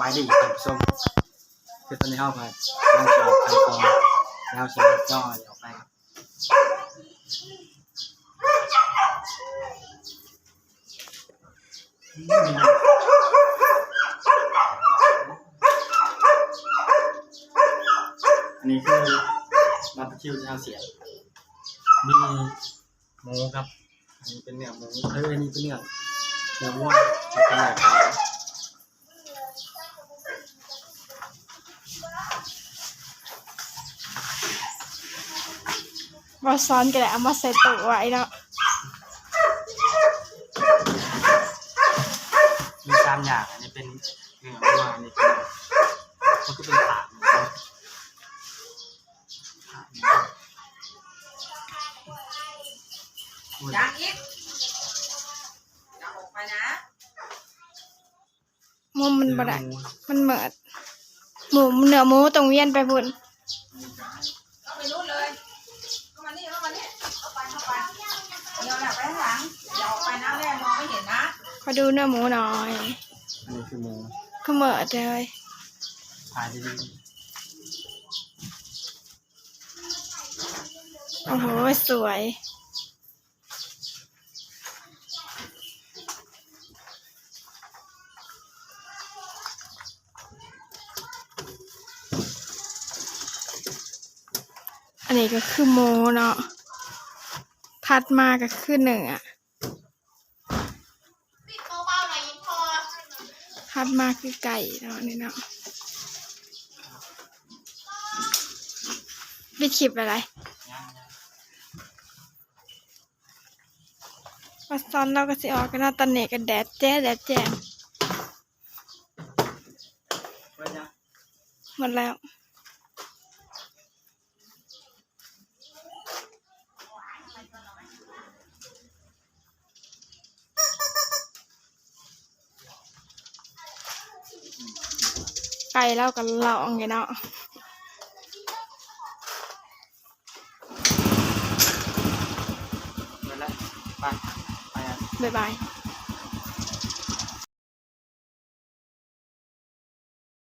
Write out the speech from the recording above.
บายดีท่านผู้ชมคือตอนนี้เฮาก็นั่งสอบขั้นตอนแล้วเสร็จย่อออกไปครับอันนี้คือบัตรคิวที่เราเสียบมีหมูครับ อันนี้เป็นเนื้อหมูเอ้ยอันนี้เป็นเนื้อเนื้อวัวแล้วก็เนื้อไก่ มาซ้อนกันแหละเอามาใส่ตู้ไว้เนาะมีสามอย่างอันนี้เป็นเนื้อวัวอันนี้เป็นมันก็เป็นถาดนะครับถาดนะครับอุ้ยยังอีกอย่าออกไปนะมุมมันบ่ได้เนื้อหมูมันเหมิดหมูเนื้อหมูตรงเวียนไปบุญเข้าไปนู่นเลยเข้ามานี่เข้ามานี่ เข้าไปเข้าไปเดี๋ยวแหละไปข้างหลังอย่าออกไปนะแม่มองไม่เห็นนะขอดูเนื้อหมูหน่อยอันนี้คือหมูเหมิดเลยถ่ายดีโอ้โหสวยอันนี้ก็คือหมูเนาะ ถัดมาก็คือเนื้อถัดมาคือไก่เนาะนี่เนาะบิดคลิปอะไรมาซ้อนเราก็สิออกกันเนาะตอนนี้กันแดดแจ้แดดแจ้งๆเพื่อนนะหมดแล้ว ไก่เล่ากันลองไงเนาะเพื่อนละไปไปอะบ๊ายบาย